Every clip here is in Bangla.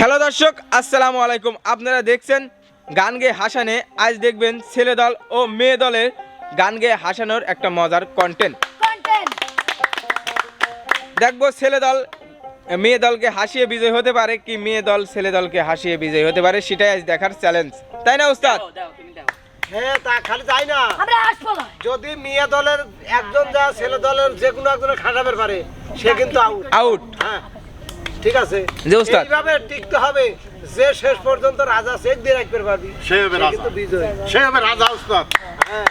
হ্যালো দর্শক আসসালামু আলাইকুম। আপনারা দেখছেন গান গেয়ে হাসানে। আজ দেখবেন ছেলে দল ও মেয়ে দলের গান গেয়ে হাসানোর একটা মজার কন্টেন্ট দেখব ছেলে দল মেয়ে দলকে হাসিয়ে বিজয় হতে পারে কি মেয়ে দল ছেলে দলকে হাসিয়ে বিজয় হতে পারে সেটাই আজ দেখার চ্যালেঞ্জ তাই না উস্তাদ? হ্যাঁ তা খালি তাই না? আমরা আসব না। যদি মেয়ে দলের একজন যা ছেলে দলের যে কোনো একজনের খাটাবে পারে সে কিন্তু আউট আউট হ্যাঁ। ঠিক আছে? জি, ওস্তাদ। এইভাবে টিকতে হবে যে শেষ পর্যন্ত রাজা চেক দিয়ে রাখতে পারবি সে হবে রাজা। বিজয়। সে হবে রাজা উস্তাদ। হ্যাঁ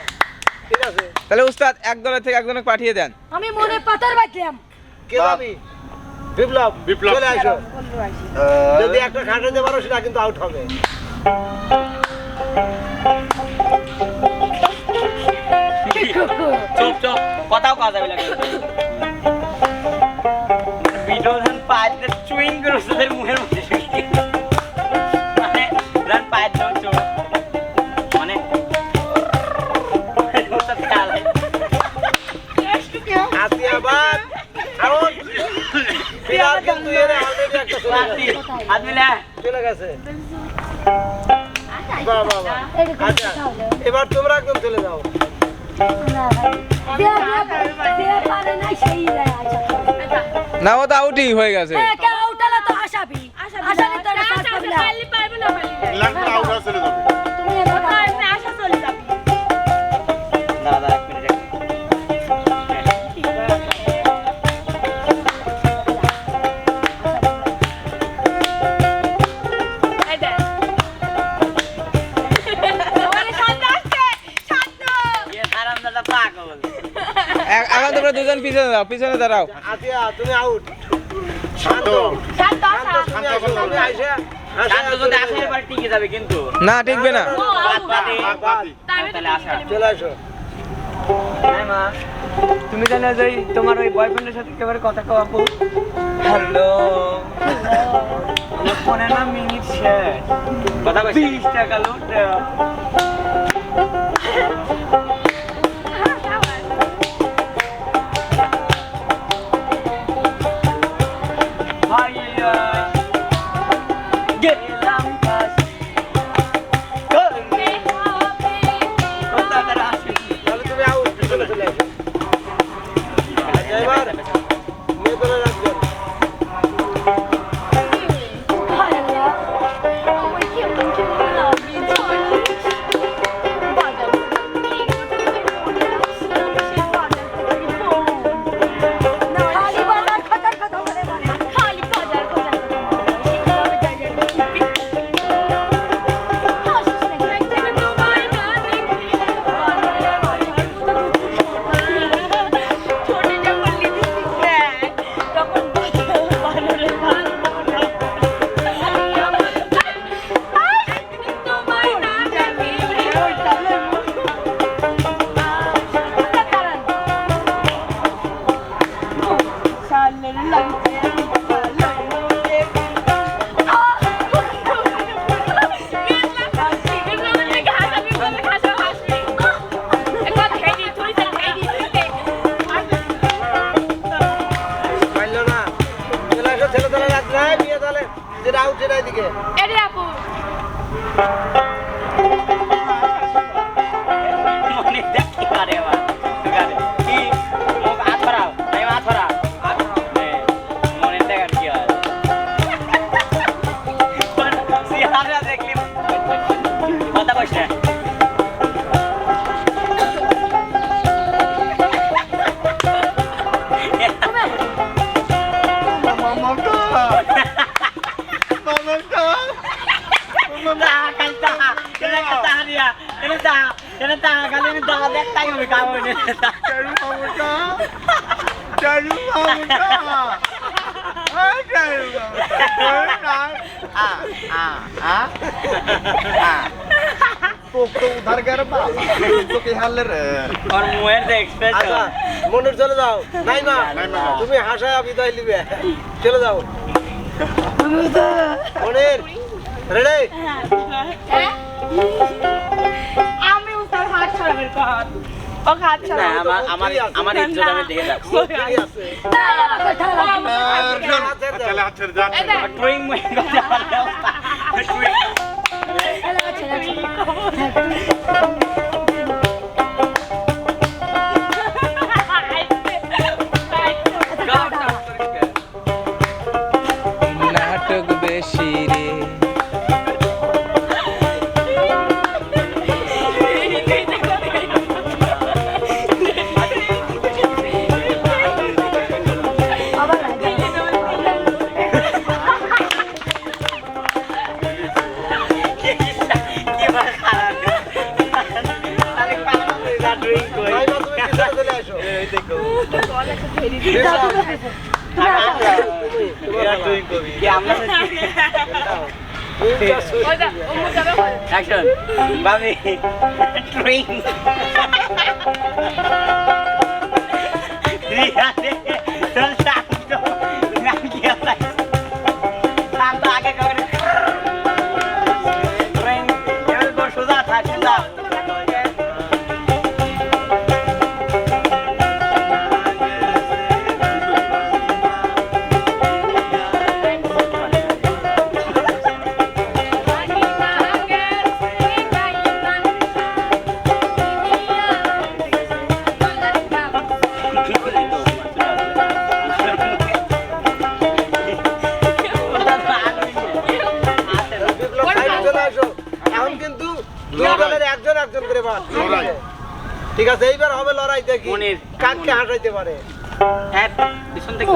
ঠিক আছে। তাহলে উস্তাদ এক দলের থেকে একজনকে পাঠিয়ে দেন। আমি মনে পাতার কে যাবি বিপ্লব বিপ্লব। চলে আসো। যদি একটা খাটাতে পারো সেটা কিন্তু আউট হবে। চুপ চুপ। কথাও কথা যাবে লাগে ভিডিও পাঁচটা চুইং করে ওদের মুখের মধ্যে। মানে চোখ মানে আবার। আউট ফিরার কিন্তু এর অলরেডি একটা চলে গেছে হাত মিলা। চলে গেছে। বাহ বাহ বাহ আচ্ছা এবার তোমরা একদম চলে যাও। না আউট চলে যাবে। দাঁড়া, দাঁড়া, এক মিনিট, এক মিনিট। ইয়ে হারামজাদা পাগল। এ- এখন তোমরা দুজন পিছনে দাও পিছনে দাঁড়াও। তুমি আউট শান্ত। শান্ত। তুমি আসো, আইসা শান্ত যদি আসে এবার টিকে যাবে কিন্তু। না টিকবে না। হ্যাঁ মা। তুমি জানো যে ওই তোমার ওই বয়ফ্রেন্ডের সাথে একেবারে কথা কওয়া আপু হ্যালো আমার ফোনে না মিনিট শেষ। কথা কইছি? বিশ টাকা লোড Get. আ আ আ তোক তো উধার গের বাবা তোকে হালে রে আর চলে যাও নাই মা তুমি হাসায় বিদায় লিবে চলে যাও মনুর রেডে আমি উতার হাত কথা। ও হাত না আমার আমার আমার ইজ্জত আমি দেখে রাখছি চলে হাত ছেড়ে যান মই Action. Mami. Drink. Ria. একজন একজন করে বাদ। ঠিক আছে এইবার হবে লড়াই দেখি মনির। কাকে হাঁটাইতে পারে। হ্যাঁ পিছন থেকে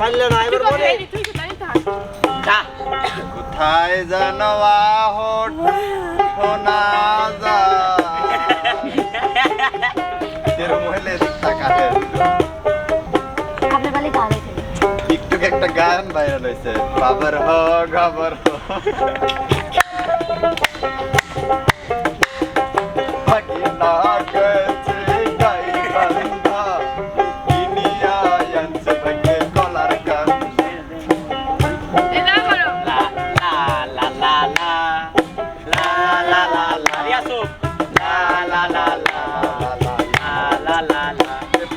পারলে না এবার বলে। যা কোথায় যেন আহট শোনা একটা গান ভাইরাল হয়েছে বাবার হ গাবার হ।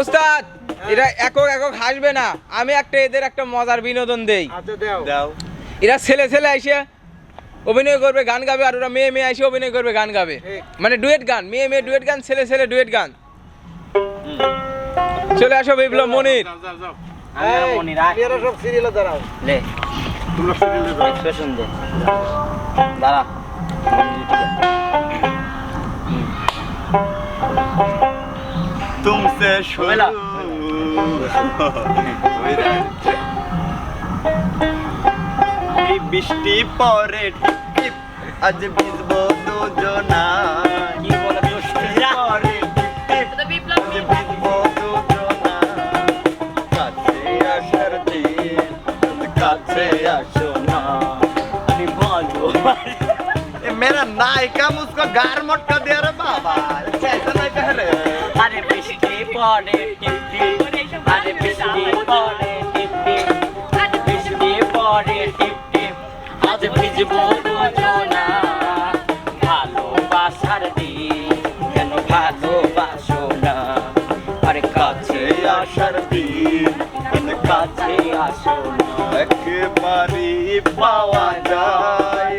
উস্তাদ এরা একক একক হাসবে না। আমি একটা এদের একটা মজার বিনোদন দেই। আচ্ছা দাও। দাও। এরা ছেলে ছেলে এসে অভিনয় করবে গান গাবে আর ওরা মেয়ে মেয়ে এসে অভিনয় করবে গান গাবে। মানে ডুয়েট গান মেয়ে মেয়ে ডুয়েট গান ছেলে ছেলে ডুয়েট গান। চলে আসো বিপ্লব মনির। মনে সব সিরিয়ালে দাঁড়াও। লে। এক্সপ্রেশন দে দাঁড়া। হইছে শুরু বৃষ্টি পরে আজ ভিজবো দুজনা। কি বৃষ্টি? পরে আজ দুজনা। মেরা নায়িকা গার মটকা দে বাবা। পড়ে টিপি, আর বৃষ্টি পড়ে টিপি বৃষ্টি পড়ে টিপি, আজ ভিজবো দুজনা। ভালোবাসার দিন, কেন ভালোবাসো না? আর কাছে আসার দিন কাছে আসো না? একেবারে পাওয়া যায়।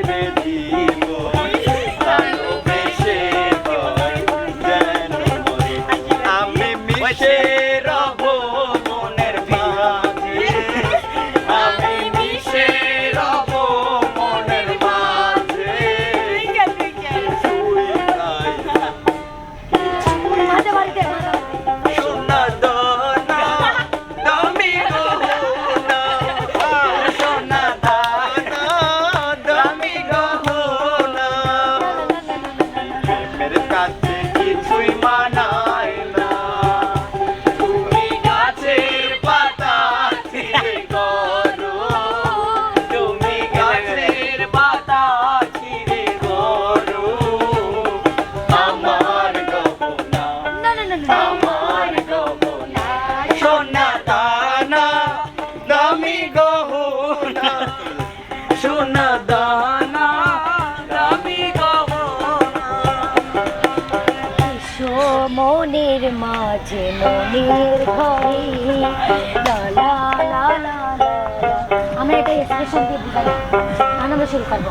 শুরু করব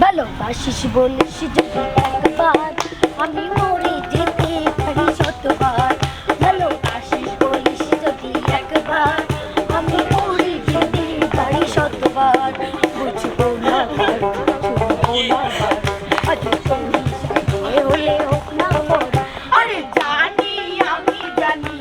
ভালোবাসিস বলিস যদি না বুঝব হোক না জানি আমি জানি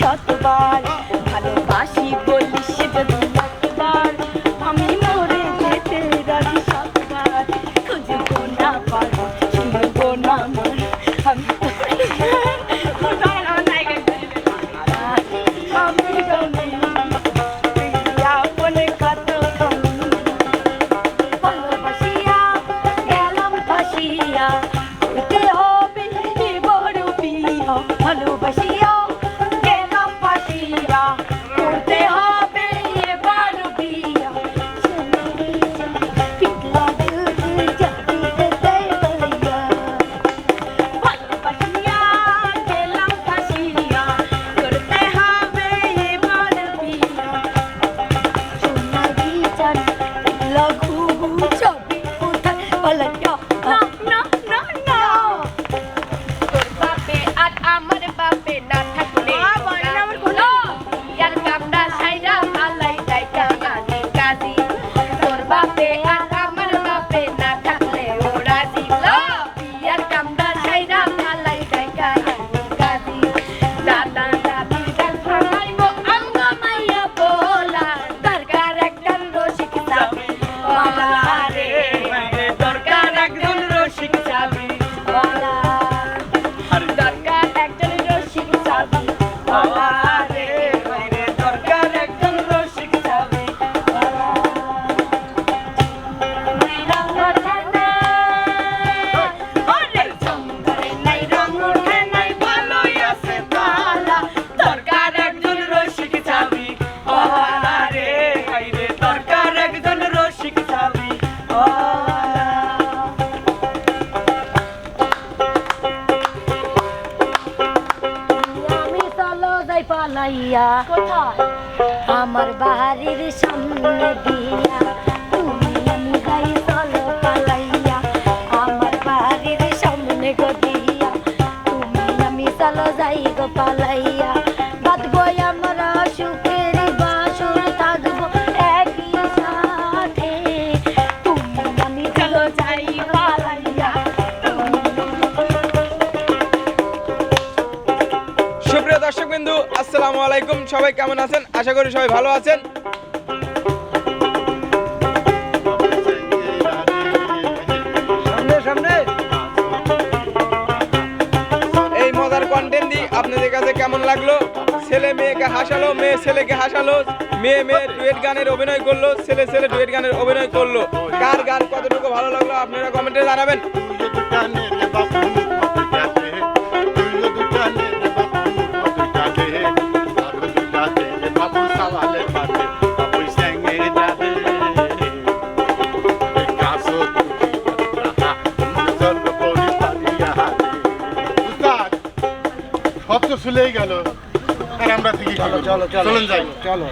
শতবার ভালোবাসি বলিস যদি একবার আমি মরে যেতে রাজি শতবার খুঁজবো না পারো শুনব না মন আমি আমি সবাই কেমন আছেন? আশা করি সবাই ভালো আছেন। এই মজার কন্টেন্ট দি আপনাদের কাছে কেমন লাগল? ছেলে মেয়েকে হাসালো, মেয়ে ছেলেকে হাসালো, মেয়ে মেয়ে ডুয়েট গানের অভিনয় করল, ছেলে ছেলে ডুয়েট গানের অভিনয় করল। কার গান কতটুকু ভালো লাগল আপনারা কমেন্টে জানাবেন। চলেই গেল। আর আমরা থেকে চলো চলো চলো চলুন যাই। চলো।